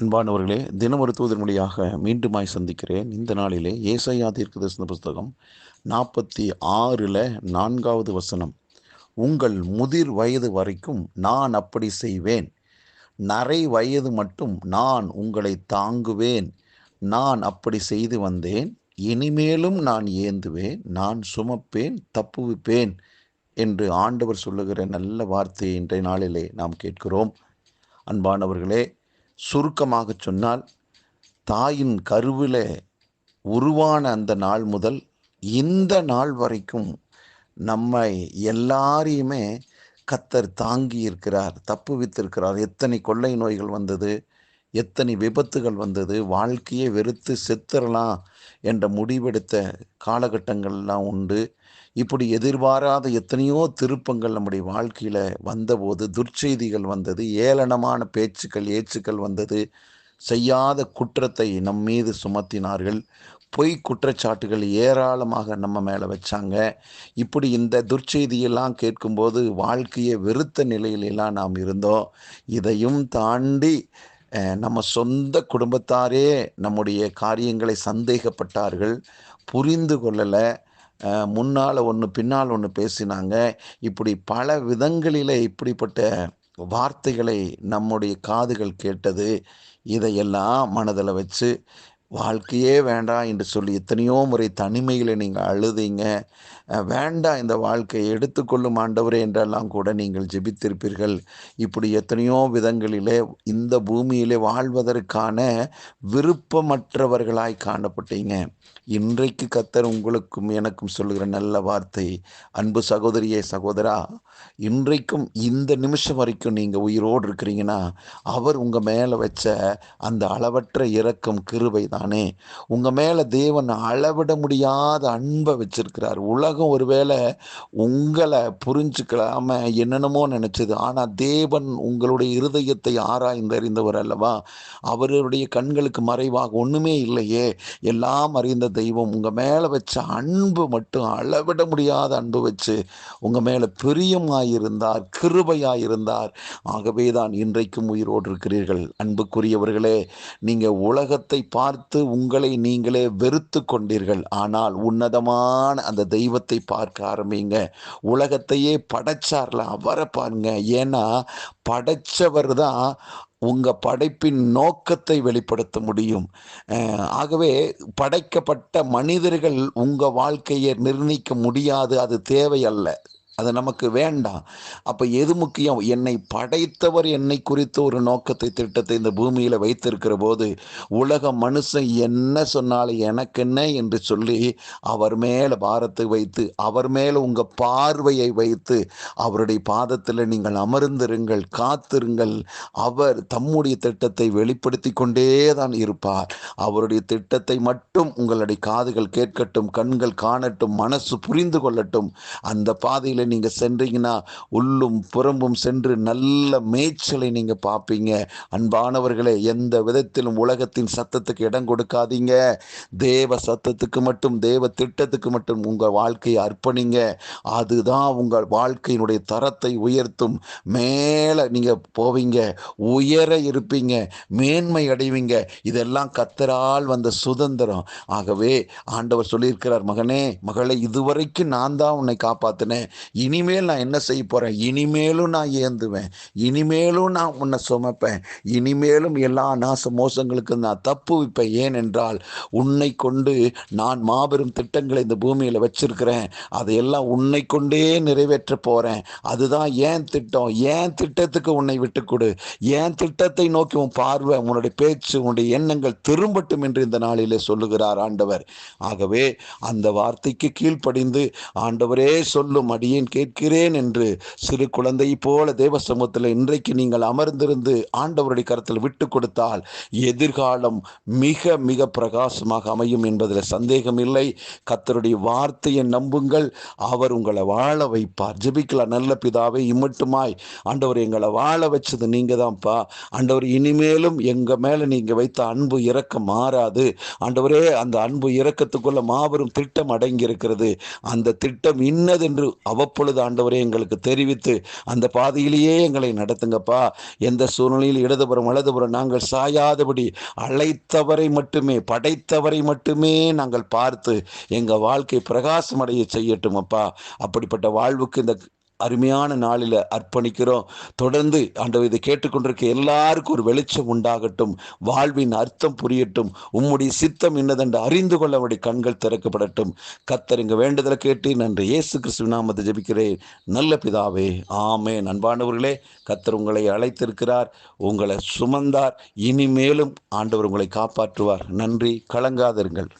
அன்பானவர்களே தினமொரு தூதர் மொழியாக மீண்டுமாய் சந்திக்கிறேன். இந்த நாளிலே ஏசையா தீர்க்கதரிசன புஸ்தகம் நாற்பத்தி ஆறில் நான்காவது வசனம். உங்கள் முதிர் வயது வரைக்கும் நான் அப்படி செய்வேன். நரை வயது மட்டும் நான் உங்களை தாங்குவேன். நான் அப்படி செய்து வந்தேன். இனிமேலும் நான் ஏந்துவேன். நான் சுமப்பேன் தப்புவிப்பேன் என்று ஆண்டவர் சொல்லுகிற நல்ல வார்த்தையை இன்றைய நாளிலே நாம் கேட்கிறோம். அன்பானவர்களே சுருக்கமாக சொன்னால் தாயின் கருவில் உருவான அந்த நாள் முதல் இந்த நாள் வரைக்கும் நம்மை எல்லாரையுமே கத்தர் தாங்கி இருக்கிறார் தப்பு வித்திருக்கிறார் எத்தனை கொள்ளை நோய்கள் வந்தது எத்தனை விபத்துகள் வந்தது வாழ்க்கையை வெறுத்து செத்துறலாம் என்ற முடிவெடுத்த காலகட்டங்கள்லாம் உண்டு. இப்படி எதிர்பாராத எத்தனையோ திருப்பங்கள் நம்முடைய வாழ்க்கையில் வந்தபோது துர்ச்செய்திகள் வந்தது ஏளனமான பேச்சுக்கள் ஏச்சுக்கள் வந்தது. செய்யாத குற்றத்தை நம் மீது சுமத்தினார்கள். பொய் குற்றச்சாட்டுகள் ஏராளமாக நம்ம மேலே வச்சாங்க. இப்படி இந்த துர்ச்செய்தியெல்லாம் கேட்கும்போது வாழ்க்கையை வெறுத்த நிலையிலெல்லாம் நாம் இருந்தோம். இதையும் தாண்டி நம்ம சொந்த குடும்பத்தாரே நம்முடைய காரியங்களை சந்தேகப்பட்டார்கள் புரிந்து கொள்ளலை. முன்னால் ஒன்று பின்னால் ஒன்று பேசினாங்க. இப்படி பல விதங்களில் இப்படிப்பட்ட வார்த்தைகளை நம்முடைய காதுகள் கேட்டது இதையெல்லாம் மனதில் வச்சு வாழ்க்கையே வேண்டாம் என்று சொல்லி எத்தனையோ முறை தனிமையில் நீங்கள் அழுதீங்க. வேண்டாம் இந்த வாழ்க்கையை எடுத்துக்கொள்ளும் ஆண்டவரே என்றெல்லாம் கூட நீங்கள் ஜெபித்திருப்பீர்கள். இப்படி எத்தனையோ விதங்களிலே இந்த பூமியிலே வாழ்வதற்கான விருப்பமற்றவர்களாய் காணப்பட்டீங்க. இன்றைக்கு கத்தர் உங்களுக்கும் எனக்கும் சொல்லுகிற நல்ல வார்த்தை. அன்பு சகோதரியே சகோதரா இன்றைக்கும் இந்த நிமிஷம் வரைக்கும் நீங்கள் உயிரோடு இருக்கிறீங்கன்னா அவர் உங்கள் மேலே வச்ச அந்த அளவற்ற இரக்கம் கிருபை தானே. உங்கள் மேலே தேவன் அளவிட முடியாத அன்பை வச்சிருக்கிறார். உலகம் ஒருவேளை உங்களை புரிஞ்சுக்கலாம என்னென்னமோ நினச்சது. ஆனால் தேவன் உங்களுடைய இருதயத்தை ஆராய்ந்து அறிந்தவர் அல்லவா? அவருடைய கண்களுக்கு மறைவாக ஒன்றுமே இல்லையே. எல்லாம் அறிந்த தெய்வம் உங்கள் மேலே வச்ச அன்பு மட்டும் அளவிட முடியாத அன்பு வச்சு உங்கள் மேலே பிரியமாயிருந்தார் கிருபையாயிருந்தார். ஆகவே தான் இன்றைக்கும் உயிரோடு இருக்கிறீர்கள் அன்புக்குரியவர்களே நீங்கள் உலகத்தை பார்த்து உங்களை நீங்களே வெறுத்து கொண்டீர்கள். ஆனால் உன்னதமான அந்த தெய்வத்தை பார்க்க ஆரம்பிங்க. உலகத்தையே படைச்சார்ல அவரை பாருங்க. ஏன்னா படைச்சவர் தான் உங்கள் படைப்பின் நோக்கத்தை வெளிப்படுத்த முடியும். ஆகவே படைக்கப்பட்ட மனிதர்கள் உங்கள் வாழ்க்கையை நிர்ணயிக்க முடியாது. அது தேவையல்ல அது நமக்கு வேண்டாம். அப்போ எது முக்கியம்? என்னை படைத்தவர் என்னை குறித்த ஒரு நோக்கத்தை திட்டத்தை இந்த பூமியில் வைத்திருக்கிற போது உலக மனுஷன் என்ன சொன்னாலும் எனக்கு என்ன என்று சொல்லி அவர் மேலே பாரத்தை வைத்து அவர் மேலே உங்கள் பார்வையை வைத்து அவருடைய பாதத்தில் நீங்கள் அமர்ந்திருங்கள் காத்திருங்கள். அவர் தம்முடைய திட்டத்தை வெளிப்படுத்தி கொண்டே தான் இருப்பார். அவருடைய திட்டத்தை மட்டும் உங்களுடைய காதுகள் கேட்கட்டும் கண்கள் காணட்டும் மனசு புரிந்து கொள்ளட்டும். அந்த பாதையில் நீங்கள் சென்றீங்கன்னா உள்ளும் புறம்பும் சென்று நல்ல மேய்ச்சலை நீங்கள் பார்ப்பீங்க. அன்பானவர்களே எந்த விதத்திலும் உலகத்தின் சத்தத்துக்கு இடம் கொடுக்காதீங்க. தேவ சத்தத்துக்கு மட்டும் தேவ திட்டத்துக்கு மட்டும் உங்கள் வாழ்க்கையை அர்ப்பணிங்க. அதுதான் உங்கள் வாழ்க்கையினுடைய தரத்தை உயர்த்தும். மேலே நீங்கள் போவீங்க உயர இருப்பீங்க மேன்மை அடைவீங்க. இதெல்லாம் கத்தரால் வந்த சுதந்திரம். ஆகவே ஆண்டவர் சொல்லியிருக்கிறார் மகனே மகளை இதுவரைக்கும் நான் தான் உன்னை காப்பாற்றினேன் இனிமேல் நான் என்ன செய்ய போகிறேன் இனிமேலும் நான் ஏந்துவேன். இனிமேலும் நான் உன்னை சுமப்பேன். இனிமேலும் எல்லா நாச மோசங்களுக்கு நான் தப்பு வைப்பேன். ஏனென்றால் உன்னை கொண்டு நான் மாபெரும் திட்டங்களை இந்த பூமியில் வச்சிருக்கிறேன். அதையெல்லாம் உன்னை கொண்டே நிறைவேற்ற போகிறேன் அதுதான் ஏன் திட்டம்? ஏன் திட்டத்துக்கு உன்னை விட்டு கொடு? ஏன் திட்டத்தை நோக்கி உன் பார்வை உன்னுடைய பேச்சு உன்னுடைய எண்ணங்கள் திரும்பட்டும் என்று இந்த நாளிலே சொல்லுகிறார் ஆண்டவர். ஆகவே அந்த வார்த்தைக்கு கீழ்ப்படிந்து ஆண்டவரே சொல்லும் அடியின் கேட்கிறேன் என்று சிறு குழந்தை போல தேவ சமூகத்தில் இன்றைக்கு நீங்கள் அமர்ந்திருந்து ஆண்டவருடைய கருத்தில் விட்டு கொடுத்தால் எதிர்காலம் மிக மிக பிரகாசமாக அமையும் என்பதில் சந்தேகம் இல்லை கத்தருடைய வார்த்தையை நம்புங்கள். அவர் உங்களை வாழ வைப்பார். ஜெபிக்கலாம். நல்ல பிதாவை இம்மட்டுமாய். ஆண்டவர் எங்களை வாழ வச்சது நீங்க தான்ப்பா ஆண்டவர் இனிமேலும் எங்க மேல நீங்க வைத்த அன்பு இறக்கம் மாறாது. ஆண்டவரே அந்த அன்பு இறக்கத்துக்குள்ள மாபெரும் திட்டம் அடங்கி இருக்கிறது அந்த திட்டம் இன்னதென்று அவ அவ்வப்பொழுது ஆண்டவரே எங்களுக்கு தெரிவித்து அந்த பாதையிலேயே எங்களை நடத்துங்கப்பா. எந்த சூழ்நிலையில் இடதுபுறம் வலதுபுறம் நாங்கள் சாயாதபடி அழைத்தவரை மட்டுமே படைத்தவரை மட்டுமே நாங்கள் பார்த்து எங்கள் வாழ்க்கை பிரகாசமடைய செய்யட்டும் அப்பா அப்படிப்பட்ட வாழ்வுக்கு இந்த அருமையான நாளில் அர்ப்பணிக்கிறோம். தொடர்ந்து ஆண்டவர் இதை கேட்டுக்கொண்டிருக்க எல்லாருக்கும் ஒரு வெளிச்சம் உண்டாகட்டும். வாழ்வின் அர்த்தம் புரியட்டும். உம்முடைய சித்தம் என்னதென்று அறிந்து கொள்ள அவருடைய கண்கள் திறக்கப்படட்டும். கத்தருங்க வேண்டுதலை கேட்டு நன்றி. இயேசு கிறிஸ்துவ நாமத்தை ஜபிக்கிறேன். நல்ல பிதாவே ஆமே நண்பானவர்களே கத்தர் உங்களை அழைத்திருக்கிறார். உங்களை சுமந்தார். இனிமேலும் ஆண்டவர் உங்களை காப்பாற்றுவார். நன்றி. கலங்காதருங்கள்.